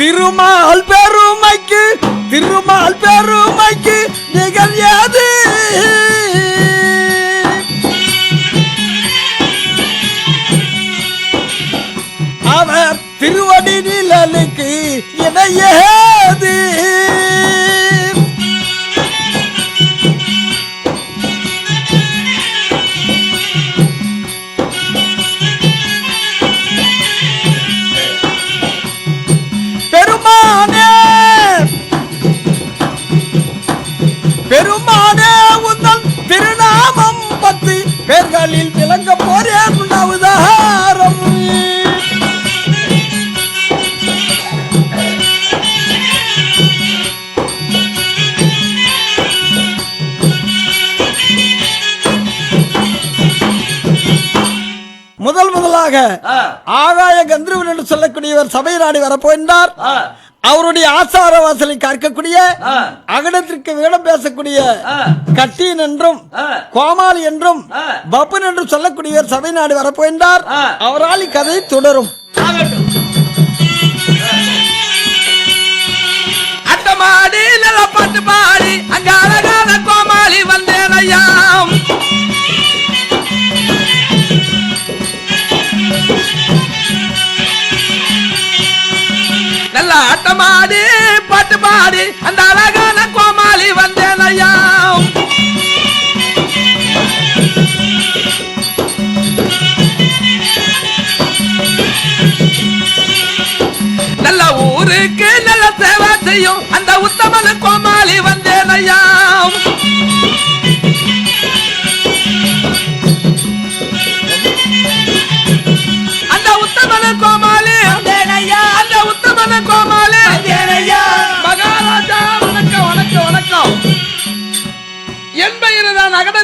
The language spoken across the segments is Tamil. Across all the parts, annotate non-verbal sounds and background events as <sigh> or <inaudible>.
திருமால் பெருமைக்கு திருமால் பெருமைக்கு நிகழ் யாது அவர் திருவடி நிழலுக்கு இணையாது திருநாமம் பத்து பேர்களில் விளங்க போறேன் அவதாரம் முதல் முதலாக ஆகாய கந்தர்வன் என்று சொல்லக்கூடியவர் சபை நாடி வரப்போகின்றார் அவருடைய ஆசார வாசலை கற்கக்கூடிய. அகடத்திற்கு விகடம் பேசக்கூடிய ஆ. கட்டீன் என்றும். கோமாளி என்றும். பப்பன் என்றும் சொல்லக்கூடியவர் சபை நாடு வரப்போகின்றார். அவரால் இக்கதை தொடரும் பாட்டு பாடி அங்க அழகான கோமாளி வந்தேன் நல்ல ஆட்டமாடி பாட்டு பாடி அந்த அழகான கோமாளி வந்தேன் ஐயா நல்ல ஊருக்கு நல்ல சேவை செய்யும் அந்த உத்தமன கோமாளி வந்தேன் ஐயா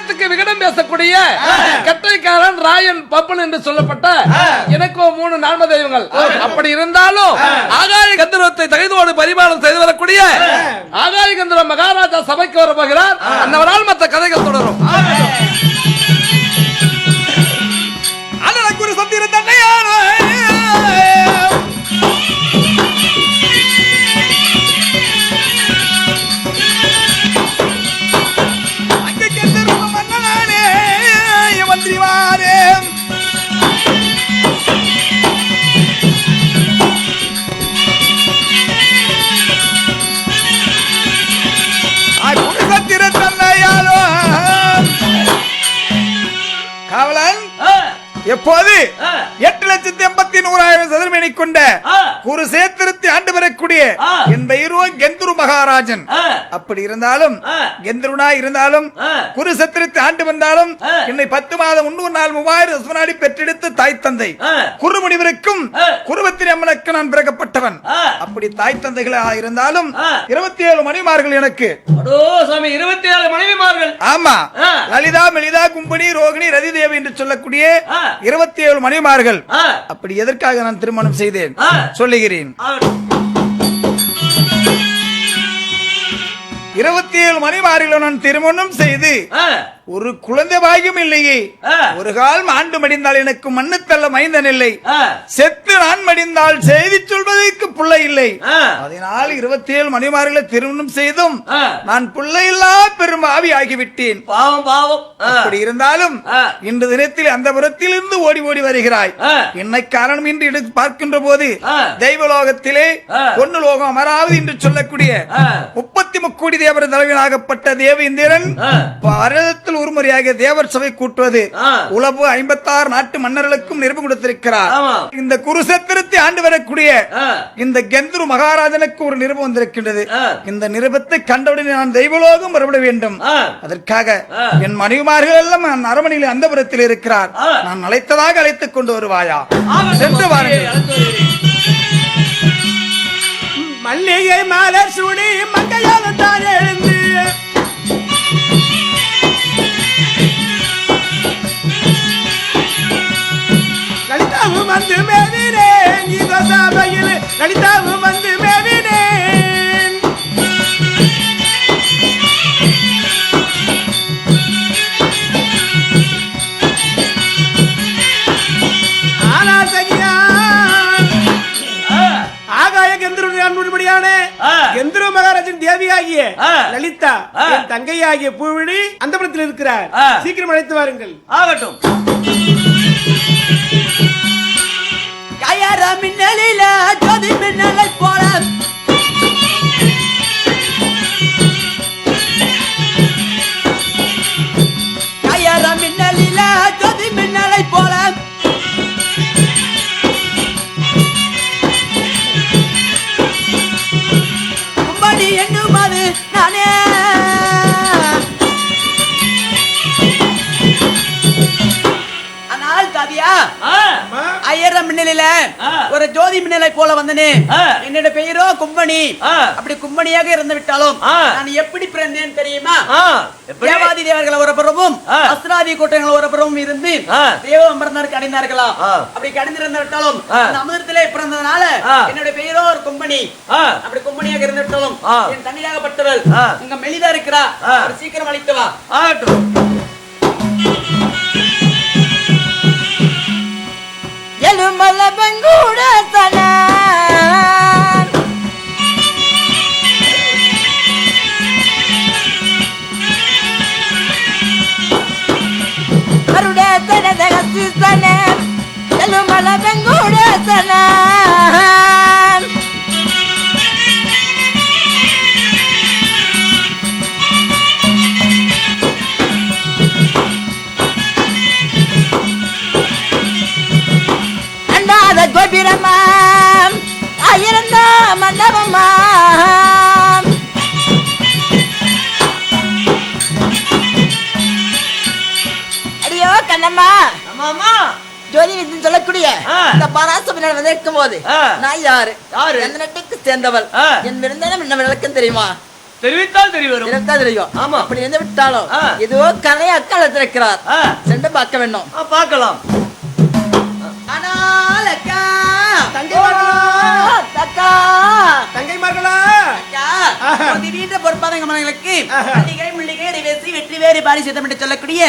அகடத்துக்கு விகடம் பேசக்கூடிய கட்டைக்காரன் ராயன் பப்பன் என்று சொல்லப்பட்ட எனக்கு ஒரு மூணு நான்ம தெய்வங்கள். அப்படி இருந்தாலும் ஆகாய கந்தரத்தை தகுதியோடு பரிமாணம் செய்து வரக்கூடிய ஆகாய கந்தர மகாராஜா சபைக்கு வர போகிறார். அந்தவரால் மற்ற கதைகள் தொடரும். குரு சத்திர தன்னையாரோ அங்கே சதுரமேனி கொண்ட. குருசேத்திரத்தை ஆண்டு வரக்கூடிய. என் பெயரோ கெந்துரு மகாராஜன். அப்படி இருந்தாலும். கெந்துருனா இருந்தாலும். குருசத்திரத்தை ஆண்டு வந்தாலும். என்னை பத்து மாதம் முன்னூறு நாள் மூவாயிரம் சுமநாடி பெற்றெடுத்த தாய் தந்தை. குருமுனிவருக்கும் ஆ. குருவத்திரி அம்மனுக்கு நான் பிறக்கப்பட்டவன். அப்படி தாய் தந்தைகளாக இருந்தாலும். இருபத்தி ஏழு மணிமார்கள் எனக்கு இருபத்தி ஏழு மனைவிமார்கள் ஆமா. லலிதா மெலிதா கும்பனி ரோகிணி ரதிதேவி என்று சொல்லக்கூடிய. இருபத்தி ஏழு மணிமார்கள் ஆ. அப்படி எதற்காக நான் திருமணம் செய்தேன். சொல்லுகிறேன். இருபத்தி ஏழு மணிமார்களை நான் திருமணம் செய்து. ஒரு குழந்தை பாகியம் இல்லையே. ஒரு கால் மாண்டு மடிந்தால் எனக்கு மண்ணு தள்ள மைந்தன் இல்லை. செத்து நான் மடிந்தால் செய்தி சொல்வதற்கு பிள்ளை இல்லை. அதனால் இருபத்தி ஏழு மணிமார்களை திருமணம் செய்தும். நான் பிள்ளையில்லா பெரும் ஆவி ஆகிவிட்டேன் பாவம் பாவம். அப்படி இருந்தாலும். இன்று தினத்தில் அந்த புறத்திலிருந்து ஓடி ஓடி வருகிறாய். என்னை காரணம் என்று எடுத்து பார்க்கின்ற போது. தெய்வலோகத்திலே. பொண்ணு லோகம் அமராவது என்று சொல்லக்கூடிய. முப்பத்தி முக்கோடி தேவர் தலைவனாகப்பட்ட தேவேந்திரன் ஆ. பாரதத்தில் ஒரு முறையாக தேவர் சபை கூட்டுவது. உலவு ஐம்பத்தாறு நாட்டு மன்னர்களுக்கும் நிரூபம் கொடுத்திருக்கிறார். இந்த குருசத்திரத்தை ஆண்டு வரக்கூடிய. இந்த கெந்துரு மகாராஜனுக்கு ஒரு நிருபம் வந்திருக்கின்றது. இந்த நிருபத்தை கண்டவுடனே நான் தெய்வலோகம் வரவிட வேண்டும். அதற்காக. என் மனைவிமார்கள் எல்லாம் அரமனையில் அந்தபுரத்தில் இருக்கிறார் ஆ. நான் அழைத்ததாக அழைத்துக் கொண்டு வருவாயா சென்று வாருங்கள். மல்லிகை மலர் சுடி மங்கையால் தான் எழுந்து வந்து மேவினேன் இந்த சபையில் லலிதாவும் வந்து மேவினேன் ஆனா சகியா ஆ. ஆகாய மகளான ஆ. எந்திர மகாராஜன் தேவியாகிய. லலிதா தங்கையாகிய பூவிழி அந்த படத்தில் இருக்கிறார். சீக்கிரம் அழைத்து வாருங்கள் ஆகட்டும் நேர மின்னலில ஜோதி மின்னலை போல. கயற மின்னலில ஜோதி மின்னலை போல. போல வந்தனே. என்னோட பெயரோ கும்பணி. அப்படி கும்பணியாக இருந்து விட்டாலும். நான் எப்படி பிறந்தேன் தெரியுமா? தேவாதி தேவர்கள் ஒரு புறமும் ஆ. அஸ்திராதி கூட்டங்கள் ஒரு புறமும் இருந்து. தேவ அமர்ந்தார் கடைந்தார்களா. அப்படி கடைந்திருந்த விட்டாலும் அமிர்தத்திலே பிறந்ததுனால. என்னோட பெயரோ ஒரு கும்பணி அப்படி கும்பணியாக இருந்து விட்டாலும். என் தண்ணியாகப்பட்டவள் ஆ. உங்க மெலிதா இருக்கிறா சீக்கிரம் அழைத்து வா ஆகட்டும் मला पण घोडा चला. போது. நான் யாரு? யாரு? எந்த நாட்டுக்கு சேர்ந்தவள். என் விருந்தனம் என்ன விளக்கம் தெரியுமா? தெரிவித்தால் தெரிய வரும் இருந்தா தெரியும். ஆமா. அப்படி இருந்து விட்டாலும். ஏதோ கலையை அக்காலத்தில் இருக்கிறார் ஆ, சென்று பார்க்க வேண்டும். ஆ, பார்க்கலாம். ஆனால் அக்கா தங்கை மகளா? அக்கா. தங்கைமார்களா? அக்கா, வீட்டு வேறு பாரி சித்தம் என்று சொல்லக்கூடிய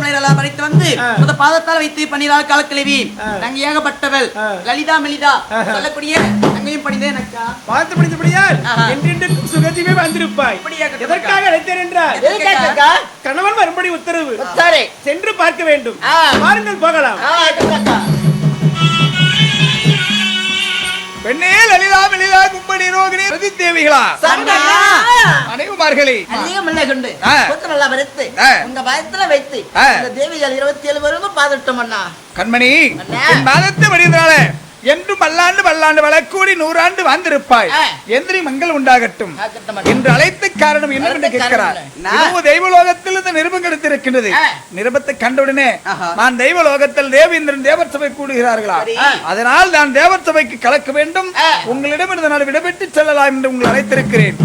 மனிதர்களால் பறித்து வந்து. முத பாதத்தால் வைத்து பன்னிரால் காலக்கிழவி ஆ. தங்கையாகப்பட்டவள் ஆ. லலிதா மெலிதா. சொல்லக்கூடிய தங்கையும் பணிந்தேன் அக்கா பார்த்து படித்தபடியால். என்றென்றுக்கும் சுகஜீவே வந்திருப்பாய் எதற்காக அழைத்தேன் என்றால்? கணவன் மறுபடி உத்தரவு சென்று பார்க்க வேண்டும். பாருங்கள் போகலாம். பெண்ணே லலிதா மெலிதா கும்படி ரோகிணி பிரதி தேவிகளா. அனைவமார்களே அதிகம் இல்லை கொண்டு. கொத்து நல்லா வறுத்து. உங்க பயத்துல வைத்து. இந்த தேவிகள் இருபத்தி ஏழு வரும் பாதட்டும் அண்ணா கண்மணி மாதத்தை மடிந்தனால என்றும் பல்லாண்டு பல்லாண்டு வளக்கூடி நூறாண்டு வாழ்ந்திருப்பாய் ஆ. எந்திரி மங்கள் உண்டாகட்டும். என்று அழைத்த காரணம் என்னவென்று கேட்கிறார் காரணம் என்ன? இதோ தெய்வலோகத்தில் இந்த நிருபம் கிடைத்திருக்கின்றது. நிருபத்தை கண்டவுடனே. நான் தெய்வலோகத்தில் தேவேந்திரன் தேவர் சபை கூடுகிறார்களா. அதனால் நான் தேவர் சபைக்கு கலக்க வேண்டும். உங்களிடம் இருந்து நான் விடைபெற்று செல்லலாம் என்று உங்களை அழைத்திருக்கிறேன்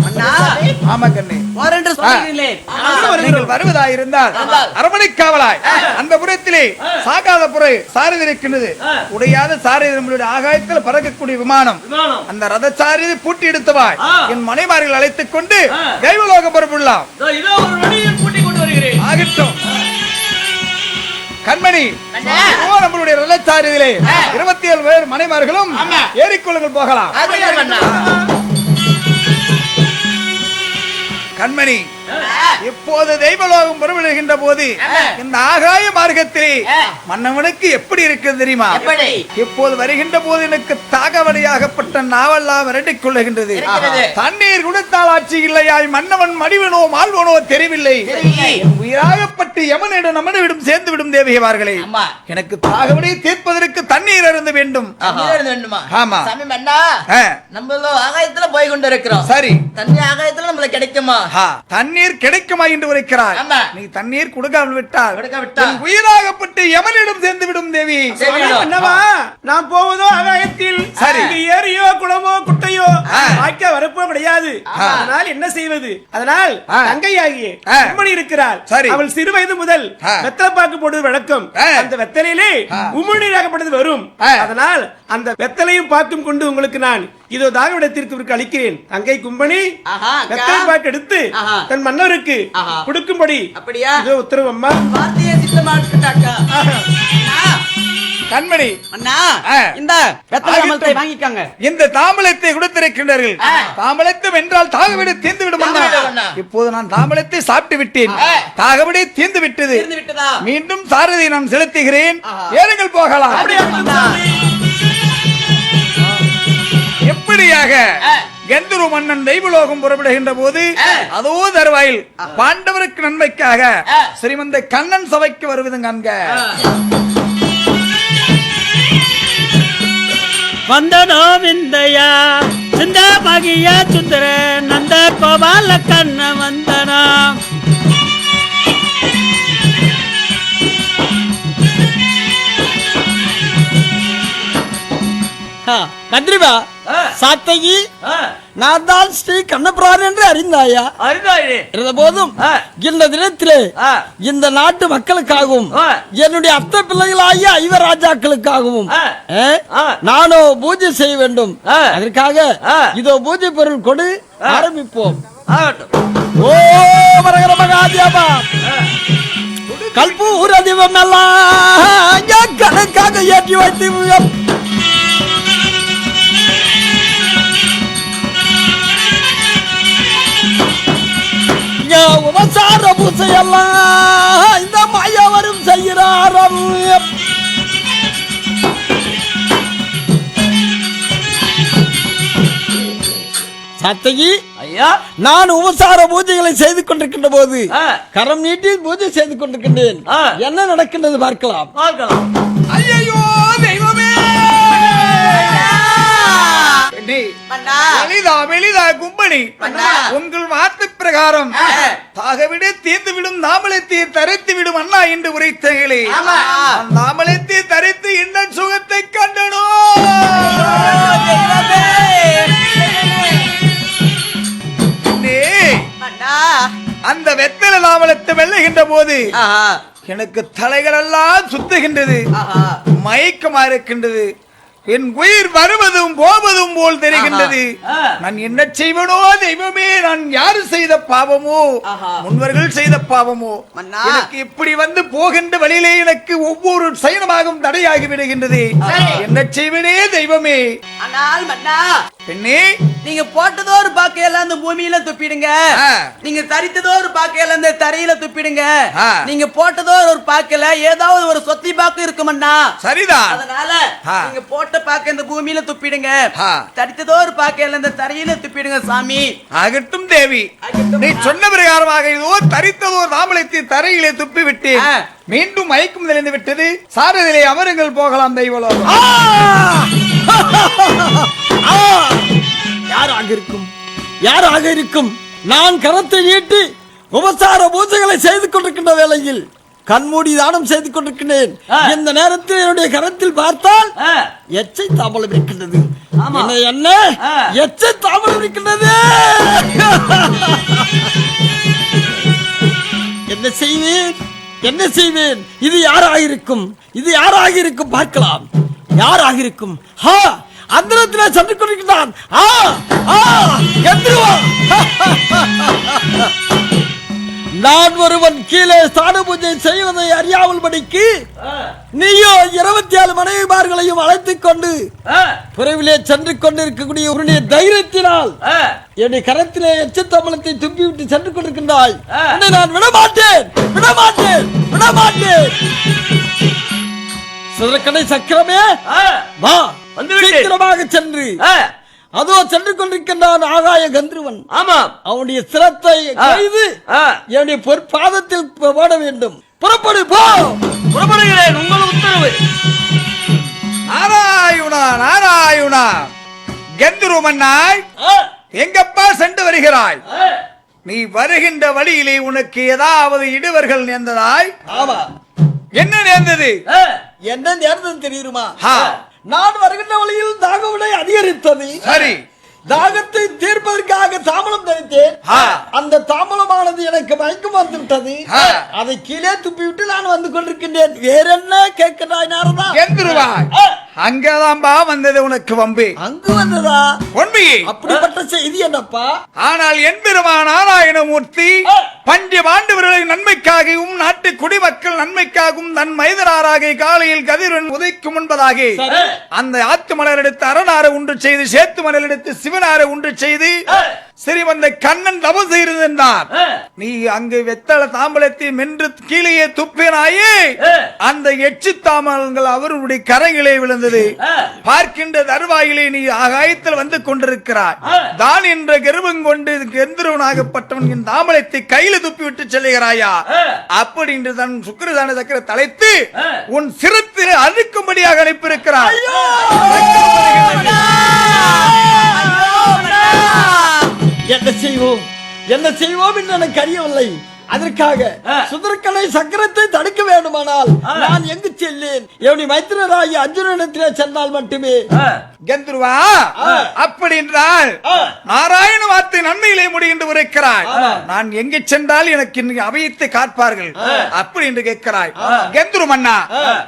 ஆமா கண்ணே ஓரென்று சொல்கிறீர்களே நீங்கள் வருவதாய் இருந்தால் வந்தால். அரமனை காவலாய். அந்த புறத்திலே சாகாத புறை சாரதி இருக்கின்றது உடையாத சாரதி நம்மளுடைய ஆகாயத்தில் பறக்கக்கூடிய விமானம். அந்த ரத சாரதி பூட்டி எடுத்தவாய். என் மனைமார்கள் அழைத்துக் கொண்டு கொண்டு வருகிறேன். ஆகட்டும். கண்மணி நம்மளுடைய ரதச்சாரியிலே இருபத்தி ஏழு பேர் மனைமார்களும் ஏறிக்கொள்ளுங்கள் போகலாம். கண்மணி. இப்போது தெய்வலோகம் புறப்படுகின்ற போது இந்த ஆகாய மார்க்கத்திலே மன்னவனுக்கு எப்படி இருக்கிறது தெரியுமா? இப்போது வருகின்ற போது எனக்கு தாகவடையாகப்பட்ட நாவெல்லாம் விரட்டிக் கொள்ளுகின்றது. தண்ணீர் குடித்தால் ஆட்சி இல்லையாய் மன்னவன் மடிவனோ மால்வனோ தெரியவில்லை உயிராகப்பட்டு யமனிடம் நமனிடம் சேர்ந்து விடும் தேவியவார்களே. எனக்கு தாகவடையை தீர்ப்பதற்கு தண்ணீர் அருந்த வேண்டும். ஆமா. சாமி மன்னா ஆ, நம்மளோ ஆகாயத்துல போய் கொண்டு இருக்கிறோம் சரி. தண்ணி ஆகாயத்துல நம்மளுக்கு கிடைக்குமா? ஆ, தண்ணீர் கிடைக்குமா என்று உரைக்கிறார். நீ தண்ணீர் கொடுக்காமல் விட்டால் உயிராகப்பட்டு யமனிடம் சேர்ந்து விடும் தேவி என்னவா நான் போவதோ சரி. இங்கு ஏரியோ குளமோ குட்டையோ. வாய்க்கா வரப்போ கிடையாது அதனால் என்ன செய்வது அதனால். தங்கையாகிய. உம்மணி இருக்கிறார் சரி. அவள் சிறு வயது முதல். வெத்தலை பாக்கு போடுவது வழக்கம். அந்த வெத்தலையிலே. உமிழ்நீராகப்பட்டது வரும். அதனால் அந்த வெத்தலையும் பாக்கும் கொண்டு உங்களுக்கு நான் இதோ தாகவிடத்திற்கு அளிக்கிறேன். தங்கை. வெத்தலை பாக்கு எடுத்து. தன் மன்னருக்கு. கொடுக்கும்படி. அப்படியா? இதோ உத்தரவு அம்மா. வார்த்தையை கண்மணி. அண்ணா. இந்த வெத்தலை வாங்கிக்கோங்க. இந்த தாம்பலத்தை கொடுத்திருக்கின்றார்கள். தாம்பலத்தை வென்றால் தாகவிடு தீர்ந்து விடும். இப்போது நான் தாம்பலத்தை சாப்பிட்டு விட்டேன். தாகவிடு தீர்ந்து விட்டது? மீண்டும் சாரதி நான் செலுத்துகிறேன். ஏறுங்கள் போகலாம். இப்படியாக கந்தரு மன்னன் தெய்வலோகம் புறப்படுகின்ற போது அதோ தருவாயில் பாண்டவருக்கு நன்மைக்காக ஸ்ரீமந்த கண்ணன் சபைக்கு வருவது காண்க. வந்தனோ விந்தையா சிந்த பகிய சுந்தர நந்த கோபால கண்ண வந்தனா. கத்திரிபா சாத்தகி நான் தான் ஸ்ரீ கண்ணபிரான் என்று அறிந்தாயா அருந்தாயிரே இருந்த போதும். இந்த தினத்திலே. இந்த நாட்டு மக்களுக்காகவும். என்னுடைய அத்தை பிள்ளைகளாகிய. ஏ? ஆ. நானோ பூஜை செய்ய வேண்டும். அதற்காக. இதோ பூஜை பொருள் கொடு ஆரம்பிப்போம் ஓ வரகர மகாதேவா கல்பூர தீபம் எல்லாம் கணக்காக ஏற்றி வைத்து உபசார பூசை எல்லாம் இந்த மாயவரும் செய்கிறாரம் சத்தகி ஐயா. நான் உபசார பூஜைகளை செய்து கொண்டிருக்கின்ற போது. கரம் நீட்டி பூஜை செய்து கொண்டிருக்கின்றேன். என்ன நடக்கின்றது பார்க்கலாம். பார்க்கலாம். ஐயோ அண்ணா. எளிதா கும்பணி அண்ணா. உங்கள் வார்த்தை பிரகாரம் தாகவிடு தீர்ந்து விடும் நாமலத்தை தரித்து விடும் அண்ணா என்று உரைத்தீர்களே நாமலத்தை தரித்து என்ன சுகத்தை கண்டனோ. அந்த வெத்தல நாமலத்தை வெல்லுகின்ற போது. எனக்கு தலைகளெல்லாம் சுத்துகின்றது ஆஹா. மயக்கமா இருக்கின்றது என் உயிர் வருவதும் போவதும் போல் தெரிகின்றது. நான் என்ன செய்வனோ தெய்வமே நான் யாரு செய்த பாவமோ. முன்வர்கள் செய்த பாவமோ. எனக்கு இப்படி வந்து போகின்ற வழியிலே எனக்கு ஒவ்வொரு சயனமாகவும் தடையாகி விடுகின்றது என்ன செய்வனே தெய்வமே ஆனால் மன்னா பெண்ணே நீங்க போட்டதோ ஒரு பாக்கையெல்லாம் அந்த பூமியில துப்பிடுங்க. நீங்க தரித்ததோ ஒரு பாக்கையெல்லாம் அந்த தரையில துப்பிடுங்க. நீங்க போட்டதோ ஒரு பாக்கையில ஏதாவது ஒரு சொத்தி பாக்கு இருக்குமண்ணா சரிதான் அதனால. நீங்க போட்ட பாக்க இந்த பூமியில துப்பிடுங்க. தரித்ததோ ஒரு பாக்கையில இந்த தரையில துப்பிடுங்க சாமி ஆகட்டும் தேவி. நீ சொன்ன பிரகாரமாக இதோ தரித்ததோ நாமலத்தை தரையிலே துப்பி விட்டேன் ஆ. மீண்டும் மயக்கம் தெளிந்து விட்டது சாரதிலே அமருங்கள் போகலாம் தெய்வலோகம்! <laughs> யாராக இருக்கும்? யாராக இருக்கும்? நான் கரத்தை நீட்டி உபசார பூஜைகளை செய்து கொண்டிருக்கின்ற வேளையில் கண்மூடி தானம் செய்து கொண்டிருக்கிறேன். இந்த நேரத்தில் என்னுடைய கரத்தில் பார்த்தால் எச்சை தாம்பலம் இருக்கின்றது. என்ன. எச்சை தாம்பலம் இருக்கின்றது. என்ன செய்வேன்? என்ன செய்வேன்? இது யாராக இருக்கும்? இது யாராக இருக்கும்? பார்க்கலாம். யாராக இருக்கும்? ஹா! அந்தரத்தில் சென்று கொண்டிருக்கிறான் ஆ ஆ எந்திருவா. நான் ஒருவன் கீழே ஸ்தான பூஜை செய்வதை அறியாமல் படிக்கு நீயோ இருபத்தி ஏழு மனைவிமார்களையும் அழைத்துக் கொண்டு புறவிலே சென்று கொண்டிருக்கக்கூடிய உன்னுடைய தைரியத்தினால். என்னுடைய கரத்திலே எச்சத்தம்பளத்தை துப்பி விட்டு சென்று கொண்டிருக்கின்றாய் ஆ. உன்னை நான் விடமாட்டேன் விடமாட்டேன் விடமாட்டேன். சிதறக்கடை சக்கரமே ஆ, வா. சீக்கிரமாக சென்று. ஆ, அதோ சென்று கொண்டிருக்கின்றான் ஆகாய கந்திருவன். ஆமாம் அவனுடைய சிரத்தை கைது ஆ. என்னுடைய பொற்பாதத்தில் போட வேண்டும். புறப்படு போ. புறப்படுகிறேன் உங்கள் உத்தரவு. நாராயுணா நாராயுணா. கந்துரு மன்னாய் ஆ, எங்கப்பா சென்று வருகிறாய். நீ வருகின்ற வழியிலே உனக்கு ஏதாவது இடுவர்கள் நேர்ந்ததாய்? ஆமா. என்ன நேர்ந்தது? ஆ, என்ன நேர்ந்தது தெரியுமா நான் வருகின்ற வழியில் தாகவிலை அதிகரித்தது. சரி. தாகத்தை தீர்ப்பதற்காக தாமலம் தரித்தேன். அந்த தாமலமானது எனக்கு மயக்கம் வந்து விட்டது ஆ. அதை கீழே துப்பி விட்டு நான் வந்து கொண்டிருக்கின்றேன். வேற என்ன கேட்கிறாய் நாரதா. அங்கதான்பா வந்தது உனக்கு வம்பு. அங்கு வந்ததா? உண்மையே அப்படிப்பட்ட செய்தி என்னப்பா? ஆனால் என் பெருமான் நாராயணமூர்த்தி பஞ்ச பாண்டவர்களின் நன்மைக்காகவும் நாட்டு குடிமக்கள் நன்மைக்காகவும் தன் மைதராராக காலையில் கதிரவன் உதைக்கும் முன்பதாக அந்த ஆத்து மலர் எடுத்து அரணார உண்டு செய்து சேத்து மலர் எடுத்து சிவனார உண்டு செய்து சரி வந்த கண்ணன் தவம் செய்திருந்தார் நீ அங்கு வெத்தள தாம்பலத்தை மென்று கீழே துப்பினாயே அந்த எச்சு தாமரங்கள் அவருடைய கரையிலே விழுந்தது பார்க்கின்ற தருவாயிலே நீ ஆகாயத்தில் வந்து கொண்டிருக்கிறாய். தான் என்ற கர்வம் கொண்டு கெந்திரவனாகப்பட்டவன் என் தாமலத்தை கையில துப்பி விட்டு செல்லுகிறாயா? அப்படி என்று தன் சுக்கிரதான சக்கர தலைத்து உன் சிரத்தில் அழுக்கும்படியாக அனுப்பியிருக்கிறார் என்ன செய்வோம்? என்ன செய்வோம்? என்று எனக்கு அறியவில்லை. அதற்காக சுதற்கலை சக்கரத்தை தடுக்க வேண்டுமானால் நான் எங்கு செல்லேன்? எவனி மைத்திரராகி அர்ஜுனனிடத்திலே சென்றால் மட்டுமே. கெந்துருவா அப்படி என்றால் நாராயண வார்த்தை நன்மையிலே முடிகின்ற இருக்கிறாய் நான் எங்கே சென்றால் எனக்கு இன்னைக்கு அவையத்தை காப்பார்கள் அப்படி என்று கேட்கிறாய். கெந்துரு மன்னா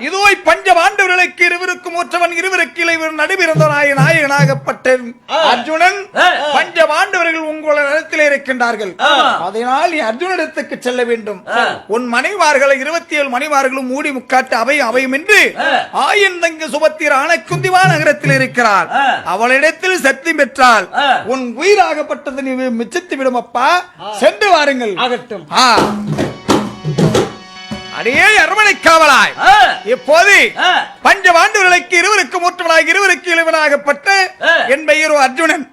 இதோ பஞ்ச பாண்டவர்களுக்கு இருவருக்கும் ஒற்றவன் இருவருக்கு இளைவர் நடுவிருந்தனாய நாயகனாகப்பட்ட அர்ஜுனன் பஞ்ச பாண்டவர்கள் உங்கள் இடத்திலே இருக்கின்றார்கள். அதனால் நீ அர்ஜுனிடத்துக்கு செல்ல வேண்டும். உன் மனைவார்களை இருபத்தி ஏழு மனைவார்களும் மூடி முக்காட்டு அவையும் அவையும் என்று ஆயன் தங்க சுபத்திர ஆனக்குந்திவா நகரத்தில் இருக்கிறார் அவளிடத்தில் சக்தி பெற்றால் உன் உயிராகப்பட்டது நீ மிச்சத்து விடும் அப்பா சென்று வாருங்கள். ஆகட்டும். அடியே அரமனை காவலாய் இப்போது பஞ்ச பாண்டவர்களுக்கு இருவருக்கு மூற்றவனாக இருவருக்கு இளைவனாகப்பட்ட என் பெயரோ அர்ஜுனன்.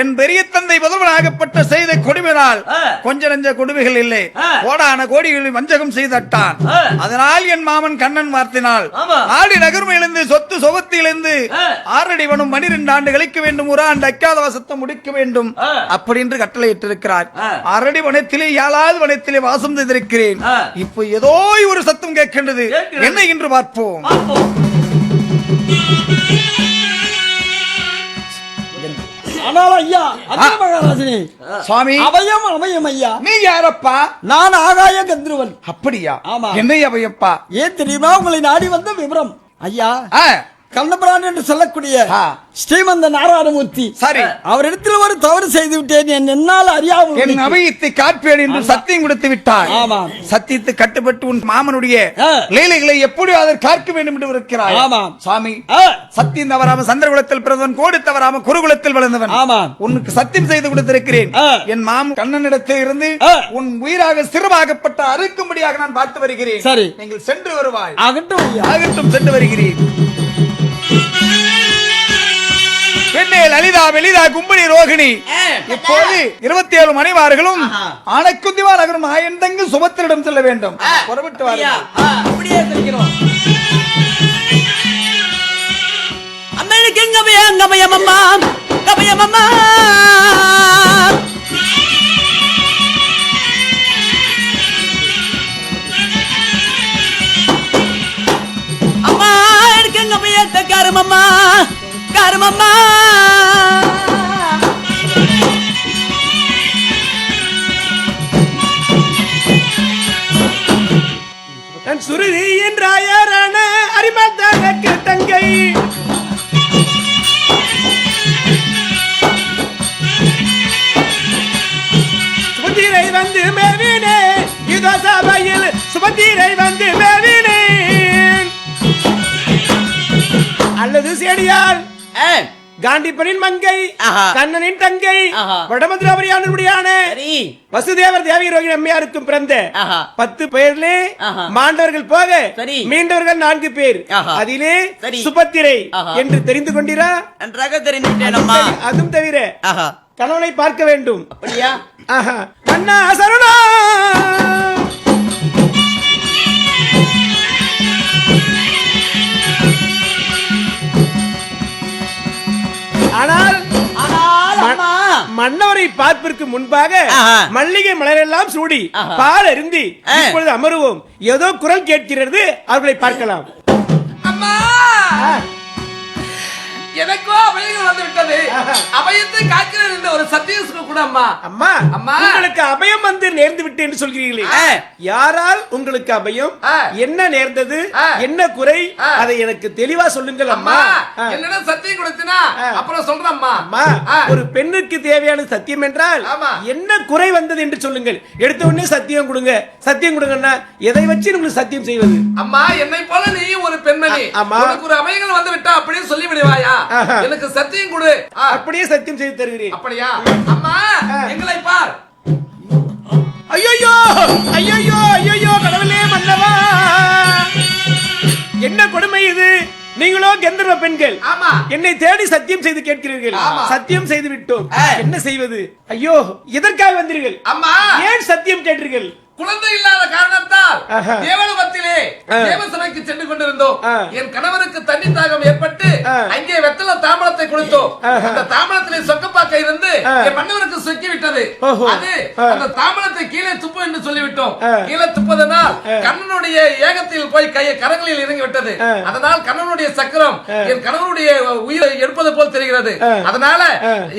என் பெரிய தந்தை முதல்வனாகப்பட்ட செய்த கொடுமையினால் கொஞ்ச நஞ்ச கொடுமைகள் இல்லை. கோடான கோடிகளில் வஞ்சகம் செய்தட்டான். அதனால் என் மாமன் கண்ணன் வார்த்தினால் ஆடி நகர்மையிலிருந்து சொத்து சொகத்திலிருந்து ஆறடிவனும் பனிரெண்டு ஆண்டு கழிக்க வேண்டும் ஒரு ஆண்டு அக்காத வசத்தம் முடிக்க வேண்டும் அப்படி என்று கட்டளையிட்டிருக்கிறார். அரடி வனத்திலே ஏழாவது வனத்திலே வாசம் செய்திருக்கிறேன். இப்போ ஏதோ ஒரு சத்தம் கேட்கின்றது. என்ன என்று பார்ப்போம். ஆனால் ஐயா அர்ஜுன மகாராஜனே சுவாமி. அபயம் அபயம் ஐயா. நீ யாரப்பா? நான் ஆகாய கந்திருவன். அப்படியா? ஆமா. என்னை அவையப்பா ஏன் தெரியுமா உங்களை நாடி வந்த விவரம் ஐயா கண்ணபிரான் என்று சொல்லக்கூடிய. ஸ்ரீமந்த நாராயணமூர்த்தி சரி அவரிடத்தில் ஒரு தவறு செய்து விட்டேன் என் என்னால் அறியாமல் என் அவையத்தை காப்பேன் என்று சத்தியம் கொடுத்து விட்டாய் ஆமா. சத்தியத்தை கட்டுப்பட்டு உன் மாமனுடைய. லீலைகளை எப்படி அதை காக்க வேண்டும் என்று இருக்கிறாய் ஆமா. சுவாமி சத்தியம் தவறாம சந்திரகுலத்தில் பிறந்தவன் கோடி தவறாம குருகுலத்தில் வளர்ந்தவன் ஆமா. உனக்கு சத்தியம் செய்து கொடுத்திருக்கிறேன். என் மாமன் கண்ணனிடத்தில் இருந்து. உன் உயிராக சிறுவாகப்பட்ட அறுக்கும்படியாக நான் பார்த்து வருகிறேன் சரி. நீங்கள் சென்று வருவாய் ஆகட்டும் ஐயா ஆகட்டும் சென்று வருகிறேன் லலிதா வெளிதா கும்படி ரோகிணி. இப்போது இருபத்தி ஏழு மணிவார்களும் ஆனக்குந்திவா நகரும் ஆயன் தங்கு சுபத்திரிடம் செல்ல வேண்டும். புறப்பட்டு அப்படியே? அம்மனுக்கு கபயம் அம்மா கபயம் அம்மா அம்மா எனக்கு கபயத்தை கருமம்மா? கருமம்மா? சுருதி என்றாயரான அரிமத்தனக்கு தங்கை சுபத்திரை வந்து மேவினே இதோ சபையில் சுபத்திரை வந்து மேவினே. அல்லது செடியால் காண்டிப்பனின் மங்கை. கண்ணனின் தங்கை. வடமதுராபரியானுடையான வசுதேவர் தேவி ரோகிணி அம்மையாருக்கும் பிறந்த. பத்து பேர்லே. மாண்டவர்கள் போக. மீண்டவர்கள் நான்கு பேர். அதிலே. சுபத்திரை. என்று தெரிந்து கொண்டீரா நன்றாக தெரிந்து அதுவும் தவிர கணவனை பார்க்க வேண்டும் அப்படியா கண்ணா சரணா மன்னவரை பார்ப்பதற்கு முன்பாக. மல்லிகை மலரெல்லாம் சூடி. பால் அருந்தி. இப்பொழுது அமருவோம் ஏதோ குரல் கேட்கிறது அவர்களை பார்க்கலாம் அம்மா எனக்கு அபயங்கள் வந்து விட்டது அபயத்தை காக்கிறேன் என்று ஒரு சத்தியம் கூட அம்மா அம்மா அம்மா. உங்களுக்கு அபயம் வந்து நேர்ந்து விட்டு என்று சொல்கிறீர்களே. யாரால் உங்களுக்கு அபயம். என்ன நேர்ந்தது. என்ன குறை. அதை எனக்கு தெளிவா சொல்லுங்கள் அம்மா. என்னிடம் சத்தியம் கொடுத்தினா. அப்புறம் சொல்றேன் அம்மா. ஒரு பெண்ணுக்கு தேவையான சத்தியம் என்றால். என்ன குறை வந்தது என்று சொல்லுங்கள் எடுத்த உடனே சத்தியம் கொடுங்க சத்தியம் கொடுங்கன்னா எதை வச்சு உங்களுக்கு சத்தியம் செய்வது அம்மா என்னை போல நீ ஒரு பெண்மணி ஆமா. உனக்கு ஒரு அபயங்கள் வந்து விட்டா அப்படியே சொல்லி விடுவாயா. எனக்கு சத்தியம் கொடு. அப்படியே சத்தியம் செய்து தருகிறேன். அப்படியா? அம்மா எங்களை பார். ஐயோ ஐயோ ஐயோ கடவுளே மன்னவா. என்ன கொடுமை இது? நீங்களோ கந்தர்வ பெண்கள். ஆமா. என்னை தேடி சத்தியம் செய்து கேட்கிறீர்கள். சத்தியம் செய்து விட்டோம். என்ன செய்வது? ஐயோ எதற்காக வந்தீர்கள்? அம்மா. ஏன் சத்தியம் கேட்டீர்கள்? குழந்தை இல்லாத காரணத்தால் ஆ. தேவசபைக்கு சென்று கொண்டிருந்தோம். என் கணவருக்கு தண்ணி தாகம் ஏற்பட்டு. அங்கே வெத்தல தாம்பலத்தை கொடுத்தோம். அந்த தாம்பலத்திலே சொக்கப்பாக்க இருந்து. என் மன்னவருக்கு சொக்கி விட்டது. அது. அந்த தாம்பலத்தை கீழே துப்பு என்று சொல்லிவிட்டோம். கீழே துப்பதனால். கண்ணனுடைய ஏகத்தில் போய் கை கரங்களில் இறங்கி விட்டது. அதனால் கண்ணனுடைய சக்கரம். என் கணவனுடைய உயிரை எடுப்பது போல் தெரிகிறது. அதனால.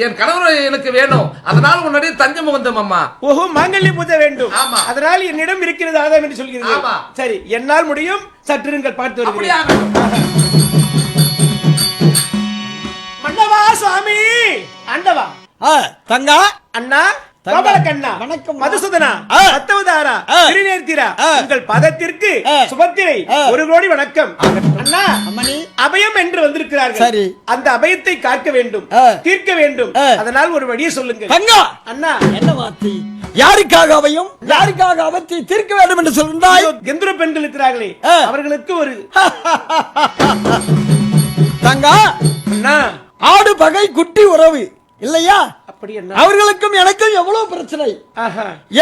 என் கணவர் எனக்கு வேணும் அதனால் உன்னுடைய தஞ்சம் வந்தோம் அம்மா ஓஹோ மாங்கல்ய பூஜை வேண்டும் ஆமா. அதனால் என்னிடம் இருக்கிறது ஆதாயம் என்று சொல்கிறீர்கள். சரி என்னால் முடியும். சற்றுங்கள் பார்த்து அப்படியே? வருகிறேன். மன்னவா சுவாமி! ஆண்டவா தங்கா? அண்ணா? கோபாலக்கண்ணா வணக்கம். மதுசூதனா. சத்தவதாரா. திருநேர்த்திரா. உங்கள் பதத்திற்கு. சுபத்திரை. ஒரு கோடி வணக்கம் அண்ணா அம்மணி அபயம் என்று வந்திருக்கிறார்கள் சரி. அந்த அபயத்தை காக்க வேண்டும். தீர்க்க வேண்டும். அதனால் ஒரு வழியை சொல்லுங்க அண்ணா என்ன வார்த்தை யாருக்காக அவையும் யாருக்காக அவத்தை தீர்க்க வேண்டும் என்று சொல்கிறாய் கெந்துர பெண்கள் இருக்கிறார்களே. அவர்களுக்கு ஒரு தங்கா அண்ணா ஆடு பகை குட்டி உறவு இல்லையா அப்படி என்ன அவர்களுக்கும் எனக்கும் எவ்வளவு பிரச்சனை.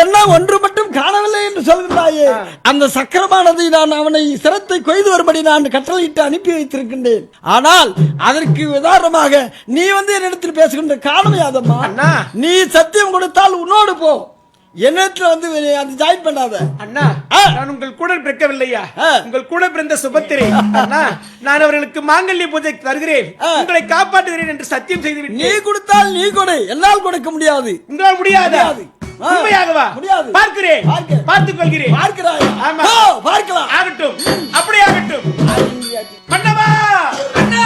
என்ன ஒன்று மட்டும் காணவில்லை என்று சொல்கிறாயே. அந்த சக்கரமானதை நான் அவனை சிரத்தை கொய்து வரும்படி நான் கட்டளையிட்டு அனுப்பி வைத்திருக்கின்றேன் ஆனால் அதற்கு உதாரணமாக நீ வந்து என்னிடத்தில் பேசுகின்ற காரணமையாதம்மா அண்ணா. நீ சத்தியம் கொடுத்தால் உன்னோடு போ என்னிடத்துல வந்து அது ஜாயின் பண்ணாத? அண்ணா ஆ. நான் உங்கள் கூட பிறக்கவில்லையா. உங்கள் கூட பிறந்த சுபத்திரை. அண்ணா நான் அவர்களுக்கு மாங்கல்ய பூஜை தருகிறேன். உங்களை காப்பாற்றுகிறேன் என்று சத்தியம் செய்து நீ கொடுத்தால் நீ கொடு. என்னால் கொடுக்க முடியாது. உங்களால் முடியாதா. உண்மையாகவா? முடியாது. பார்க்கிறேன். பார்க்க. பார்த்துக் கொள்கிறேன் பார்க்கிறாய்? ஆமா. பார்க்கலாம். ஆகட்டும். அப்படி ஆகட்டும் மன்னவா அண்ணா.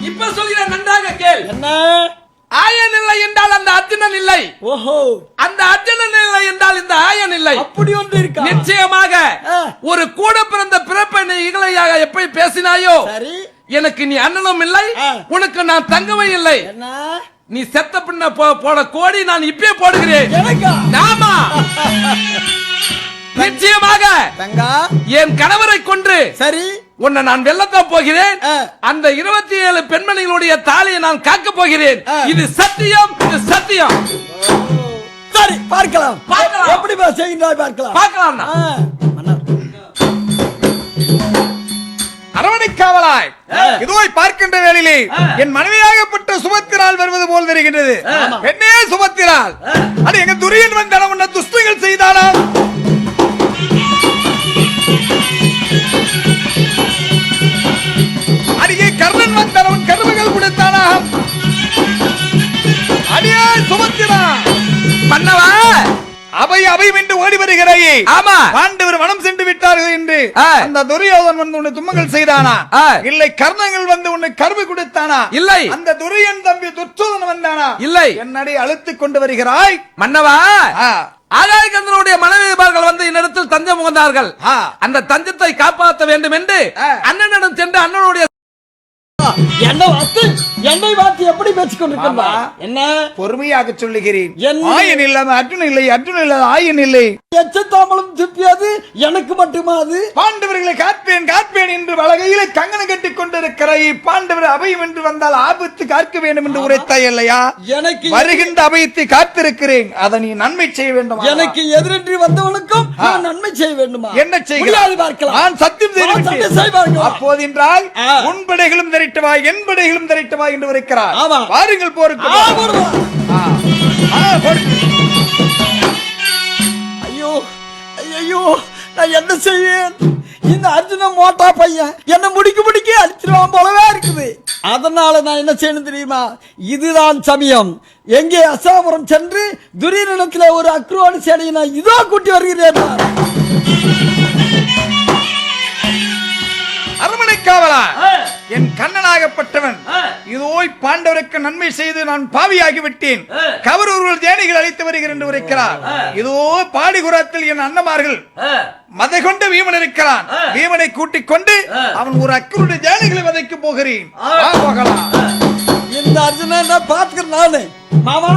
இப்ப சொல்கிறேன் நன்றாக கேள். என்ன? ஆயன் இல்லை என்றால் அந்த அர்ஜுனன் இல்லை. ஓஹோ. அந்த அர்ஜுனன் இல்லை என்றால் இந்த ஆயன் இல்லை. அப்படி ஒன்று இருக்கா? நிச்சயமாக. ஒரு கூட பிறந்த பிறப்பை நீ இகழையாக எப்படி பேசினாயோ? சரி. எனக்கு நீ அண்ணனும் இல்லை. உனக்கு நான் தங்கவும் இல்லை. நீ செத்த பின்ன போட கோடி நான் இப்பே போடுகிறேன். நாமா? நிச்சயமாக தங்கா. என் கணவரை கொன்று சரி. உன்னை நான் வெல்லத்தான் போகிறேன். அந்த இருபத்தி ஏழு பெண்மணிகளுடைய தாலியை நான் காக்க போகிறேன். இது சத்தியம் இது சத்தியம். சரி பார்க்கலாம். பார்க்கலாம். எப்படி செய்கின்றாய் பார்க்கலாம். பார்க்கலாம். அரவணைக்காவலாய் இதோ பார்க்கின்ற வேளையிலே என் மனைவியாகப்பட்ட சுபத்திரால் வருவது போல் தெரிகின்றது. என்னே சுபத்திரால் அது எங்க துரியன் வந்தாலும் உன்ன துஷ்டங்கள் செய்தானா கொடுத்தானா அடியே சுபத்திரா பண்ணவா அவை அவை என்று ஓடி வருகிறாயே ஆமா பாண்டவர் வனம் சென்று விட்டார்கள் என்று. அந்த துரியோதன் வந்து உன்னை தும்மங்கள் செய்தானா. இல்லை கர்ணங்கள் வந்து உன்னை கருவு கொடுத்தானா இல்லை. அந்த துரியன் தம்பி துச்சோதன் வந்தானா இல்லை. என்னடி அழுத்திக் கொண்டு வருகிறாய் மன்னவா. ஆகாயகந்தனுடைய மனைவிமார்கள் வந்து என்னிடத்தில் தஞ்சம் புகுந்தார்கள் ஆ. அந்த தஞ்சத்தை காப்பாற்ற வேண்டும் என்று. அண்ணனிடம் சென்று அண்ணனுடைய என்ன வார்த்தை எப்படி பேசிக் கொண்டிருக்கின்றாய் ஆமா. என்ன? பொறுமையாக சொல்லுகிறேன். என்ன? ஆயன் இல்லாம அர்ஜுன் இல்லை அர்ஜுன் இல்லாத ஆயன் இல்லை. எச்சத்தாமலும் துப்பியது எனக்கு மட்டுமா அது? பாண்டவர்களை காப்பேன் காப்பேன் என்று வலகையில கங்கணம் கட்டிக் கொண்டிருக்கிறாய் பாண்டவர் அபயம் என்று வந்தால் ஆபத்து காக்க வேண்டும் என்று உரைத்தாய் இல்லையா? எனக்கு வருகின்ற அபயத்தை காத்திருக்கிறேன். அதை நீ நன்மை செய்ய வேண்டும்? எனக்கு எதிரின்றி வந்தவனுக்கும் நான் நன்மை செய்ய வேண்டுமா? என்ன? முடியாது பார்க்கலாம். நான் சத்தியம் செய்து. அப்போது என்றால் ஆ. உன் படைகளும் திரட்டுவா என் படைகளும் திரட்டுவா என்று உரைக்கிறார். ஆமா. வாருங்கள் போருக்கு. ஐயோ ஐயோ நான் என்ன செய்வேன்? இந்த அர்ஜுன மோட்டா பையன் என்ன முடிக்க முடிக்க அடிச்சிருவான் போலவே இருக்குது. அதனால நான் என்ன செய்யணும் தெரியுமா? இதுதான் சமயம். எங்கே அசாபுரம் சென்று துரியனிடத்தில் ஒரு அக்ரோணி சேனையை நான் இதோ கூட்டி வருகிறேன். அரண்மனை காவலா என் கண்ணனாகப்பட்டவன். இதோய் பாண்டவருக்கு நன்மை செய்து நான் பாவியாகி விட்டேன் கவரூர்கள் தேனிகள் அழைத்து வருகிறேன் என்று உரைக்கிறார். இதோ பாடிகுரத்தில் என் அண்ணமார்கள் மதை கொண்ட வீமன் இருக்கிறான். வீமனை கூட்டிக் கொண்டு அவன் ஒரு அக்கருடைய தேனிகளை வதைக்க போகிறேன். போகலாம். இந்த அர்ஜுனன் நான் பார்த்துக்கிறேன் நானு? மாமா?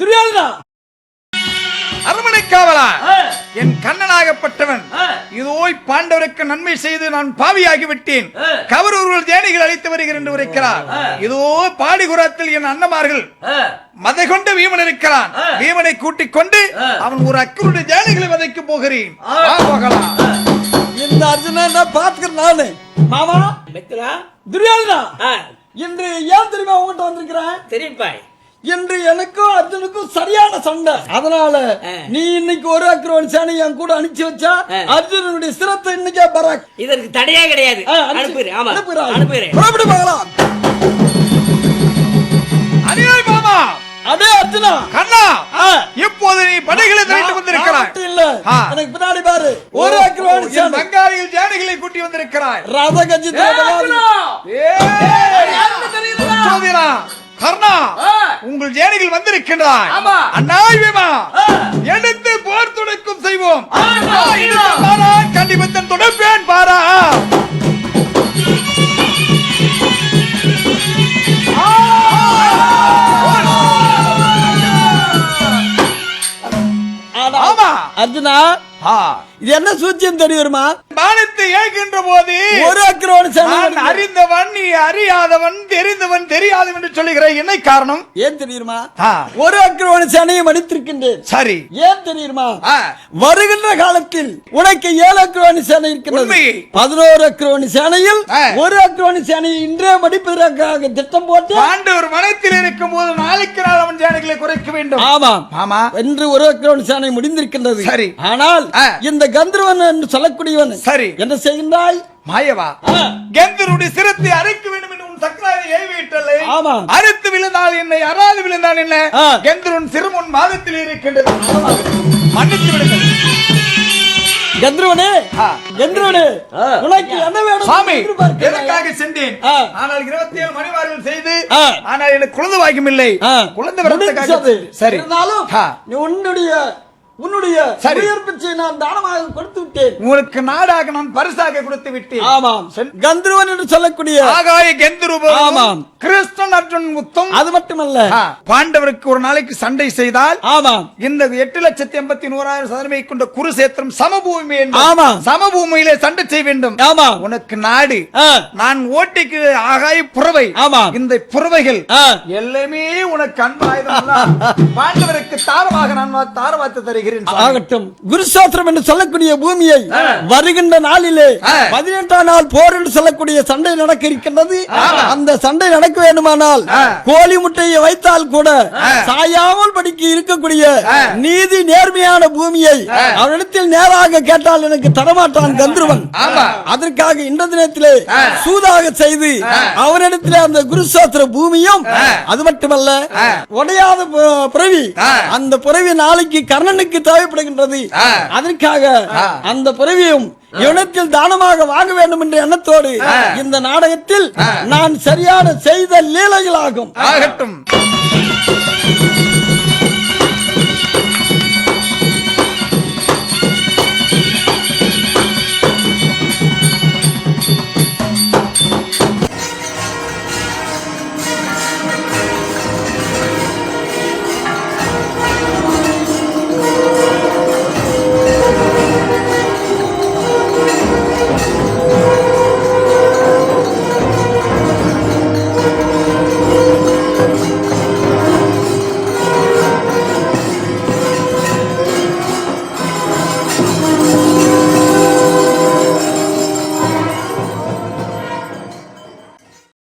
துரியோதனா? அரண்மனை காவலா என் கண்ணனாகப்பட்டவன். இதோய் பாண்டவருக்கு நன்மை செய்து நான் பாவியாகி விட்டேன் கவரூர்கள் தேனிகள் அழைத்து வருகிறேன் என்று உரைக்கிறார். இதோ பாடிகுரத்தில் என் அண்ணமார்கள் மதை கொண்ட வீமன் இருக்கிறான். வீமனை கூட்டிக் கொண்டு அவன் ஒரு அக்கருடைய தேனிகளை வதைக்க போகிறேன். போகலாம் இந்த அர்ஜுனன் நான் பார்த்துக்கிறேன் நானு? மாமா? துரியோதனா? இன்று ஏன் தெரியுமா உங்ககிட்ட வந்திருக்கிறேன்? தெரியும்பாய். இன்று எனக்கும் அர்ஜுனுக்கும் சரியான சண்டை. அதனால நீ இன்னைக்கு ஒரு அக்ரோன் சேனை என் கூட அனுப்பிச்சு வச்சா அர்ஜுனனுடைய சிரத்தை இன்னைக்கே பராக் இதற்கு தடையே கிடையாது. புறப்பட்டு போகலாம் அநியாய் மாமா. அடே அர்ஜுனா. கண்ணா. இப்போது நீ படைகளை திரட்டு நான் வந்திருக்கிறாய் இல்ல. எனக்கு பின்னாடி பாரு. ஒரு அக்ரோன் சேனை. பங்காளியில் தேனிகளை கூட்டி வந்திருக்கிறாய். ரத கஜி சோதிரா, கர்ணா உங்கள் ஜேனிகள் வந்திருக்கின்றாய். ஆமா. அண்ணாயுமா எடுத்து போர் துடைக்கும் செய்வோம். கண்டிப்பத்தன் துடைப்பேன் பாரா. ஆமா. அர்ஜுனா. இது என்ன சூச்சியம் தெரியுமா பானத்தை ஏற்கின்ற போது ஒரு அக்ரோன். அறிந்தவன் நீ அறியாதவன் தெரிந்தவன் தெரியாதவன் என்று சொல்லுகிற என்ன காரணம் ஏன் தெரியுமா. ஒரு அக்ரோன் சேனையை மடித்திருக்கின்றேன் சரி ஏன் தெரியுமா. வருகின்ற காலத்தில் உனக்கு ஏழு அக்ரோணி சேனை இருக்கிறது. பதினோரு அக்ரோணி சேனையில். ஒரு அக்ரோணி சேனையை இன்றே மடிப்பதற்காக திட்டம் போட்டு பாண்டவர் வனத்தில் இருக்கும் போது நாளைக்கு நாள் அவன் ஜேனிகளை குறைக்க வேண்டும் ஆமாம் ஆமா என்று ஒரு அக்ரோணி சேனை முடிந்திருக்கின்றது சரி. ஆனால். இந்த கந்தர்வன் என்று சொல்லக்கூடியவன் சரி. என்ன செய்கின்றாய் மாயவா. கந்தருடைய சிரத்தை அரைக்க வேண்டும் என்று உன் சக்கராரை ஏவிட்டலை ஆமா. அறுத்து விழுந்தால் என்னை அறாது விழுந்தால் என்ன. கந்தருன் சிரம் உன் மாதத்தில் இருக்கின்றது மன்னித்து விடுங்கள் கந்தர்வனே. கந்தர்வனே உனக்கு என்ன வேணும் சாமி? எதற்காக சென்றேன். ஆனால் இருபத்தி ஏழு மணிவார்கள் செய்து ஆ. ஆனால் எனக்கு குழந்தை வாக்கியம் இல்லை. குழந்தை. சரி இருந்தாலும் உன்னுடைய உன்னுடைய. உயர் பிச்சை நான் தானமாக கொடுத்து விட்டேன் உங்களுக்கு நாடாக நான் பரிசாக கொடுத்து விட்டேன் ஆமாம் கந்தர்வன் என்று சொல்லக்கூடிய ஆகாய ஆமாம். கிருஷ்ணன் அர்ஜுன் முத்தம் அது மட்டுமல்ல. பாண்டவருக்கு ஒரு நாளைக்கு சண்டை செய்தால் ஆமாம் இந்த எட்டு லட்சத்தி எண்பத்தி நூறாயிரம் சதவீதம் கொண்ட குருசேத்திரம் சமபூமி வேண்டும். ஆமா. சமபூமியிலே சண்டை செய்ய வேண்டும் ஆமாம் உனக்கு நாடு. நான் ஓட்டிக்கு ஆகாய புறவை ஆமாம். இந்த புறவைகள். எல்லாமே உனக்கு அன்பாயுதம் பாண்டவருக்கு தாரமாக நான் தாரவாத்து தருகிறேன் சுவாமி. ஆகட்டும். குருசாஸ்திரம் என்று சொல்லக்கூடிய பூமியை வருகின்ற நாளிலே. பதினெட்டாம் நாள் போர் என்று சொல்லக்கூடிய சண்டை நடக்க இருக்கின்றது அந்த சண்டை நடக்க வேண்டுமானால். கோழி முட்டையை வைத்தால் கூட சாயாமல் படிக்க இருக்கக்கூடிய நீதி நேர்மையான பூமியை அவனிடத்தில் நேராக கேட்டால் எனக்கு தரமாட்டான் கந்தர்வன். அதற்காக இந்த தினத்திலே சூதாக செய்து அவனிடத்திலே அந்த குருசாஸ்திர பூமியும் அது மட்டுமல்ல உடையாத புறவி அந்த புறவி நாளைக்கு கர்ணனுக்கு தேவைப்படுகின்றது. ஆ. அதற்காக அந்த புறவியும் இவனத்தில் தானமாக வாங்க வேண்டும் என்ற எண்ணத்தோடு இந்த நாடகத்தில் நான் சரியான செய்த லீலைகளாகும். ஆகட்டும்.